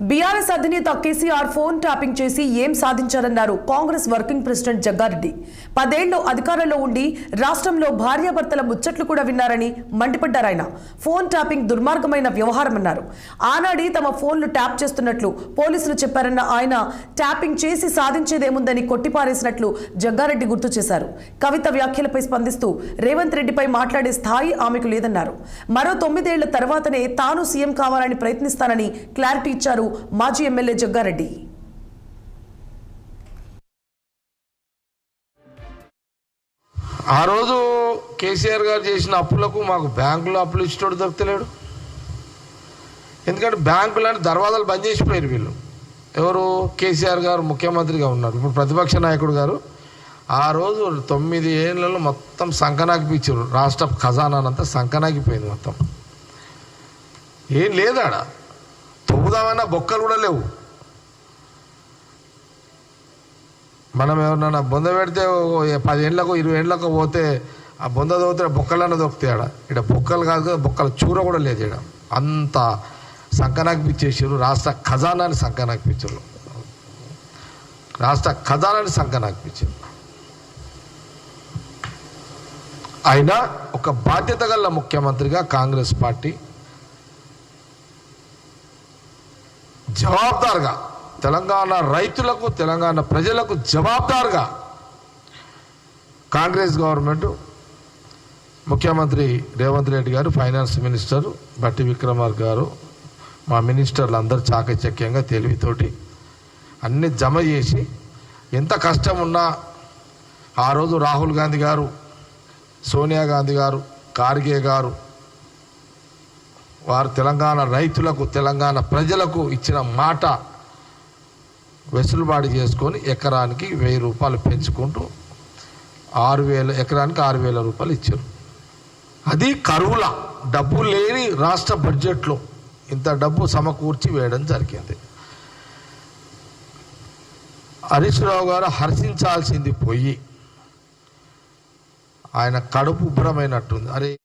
BRS అధినేత KCR phone tapping చేసి ఏం సాధించారన్నారు కాంగ్రెస్ వర్కింగ్ ప్రెసిడెంట్ జగ్గారెడ్డి. పదేళ్ళు అధికారంలో ఉండి రాష్ట్రంలో భార్యాభర్తల ముచ్చట్లు కూడా విన్నారని మండిపడ్డారు ఆయన. ఫోన్ ట్యాపింగ్ దుర్మార్గమైన వ్యవహారమన్నారు. ఆనాడి తమ ఫోన్లు ట్యాప్ చేస్తున్నట్లు పోలీసులు చెప్పారన్న ఆయన ట్యాపింగ్ చేసి సాధించేదేముందని కొట్టిపారేసినట్లు జగ్గారెడ్డి గుర్తు చేశారు. కవిత వ్యాఖ్యలపై స్పందిస్తూ రేవంత్ రెడ్డిపై మాట్లాడే స్థాయి ఆమెకు లేదన్నారు. మరో తొమ్మిదేళ్ళ తర్వాతనే తాను సీఎం కావాలని ప్రయత్నిస్తానని క్లారిటీ ఇచ్చారు మాజీ ఎమ్మెల్యే జగ్గారెడ్డి. ఆ రోజు కేసీఆర్ గారు చేసిన అప్పులకు మాకు బ్యాంకులో అప్పులు ఇచ్చేటోడు దొరకలేడు ఎందుకంటే బ్యాంకులని దర్వాజాలు బంద్ చేసిపోయారు వీళ్ళు. ఎవరు? కేసీఆర్ గారు ముఖ్యమంత్రిగా ఉన్నారు. ఇప్పుడు ప్రతిపక్ష నాయకుడు గారు. ఆ రోజు తొమ్మిది ఏళ్ళలో మొత్తం సంకనాకిపించారు రాష్ట్ర ఖజానానంతా సంకనాకిపోయింది మొత్తం. ఏం లేదాడా? తొమ్మిదామన్నా బొక్కలు కూడా లేవు. మనం ఎవరన్నా బొంద పెడితే పది ఏండ్లకు ఇరవై ఏళ్ళకు పోతే ఆ బొంద దొరికితే బొక్కలన్నా దొరుకుతాయి ఆడ. ఇక్కడ బొక్కలు కాదు కదా బొక్కల చూర కూడా లేదు ఇక్కడ. అంత సంకనాకిపించేసారు రాష్ట్ర ఖజానాన్ని సంకనాకిపించారు రాష్ట్ర ఖజానాన్ని సంకనాకిపించారు అయినా ఒక బాధ్యత గల ముఖ్యమంత్రిగా కాంగ్రెస్ పార్టీ జవాబుదారుగా తెలంగాణ రైతులకు తెలంగాణ ప్రజలకు జవాబుదారుగా కాంగ్రెస్ గవర్నమెంట్ ముఖ్యమంత్రి రేవంత్ రెడ్డి గారు ఫైనాన్స్ మినిస్టర్ బట్టి విక్రమార్ గారు మా మినిస్టర్లు అందరూ చాకచక్యంగా తెలివితోటి అన్ని జమ చేసి ఎంత కష్టం ఉన్నా ఆ రోజు రాహుల్ గాంధీ గారు సోనియా గాంధీ గారు ఖార్గే గారు వారు తెలంగాణ రైతులకు తెలంగాణ ప్రజలకు ఇచ్చిన మాట వెసులుబాటు చేసుకొని ఎకరానికి వెయ్యి రూపాయలు పెంచుకుంటూ ఆరు వేల ఎకరానికి ఆరు వేల రూపాయలు ఇచ్చారు. అది కరువుల డబ్బు లేని రాష్ట్ర బడ్జెట్లో ఇంత డబ్బు సమకూర్చి వేయడం జరిగింది. హరీష్ రావు గారు హర్షించాల్సింది పోయి ఆయన కడుపు ఉబ్బరమైనట్టుంది అరే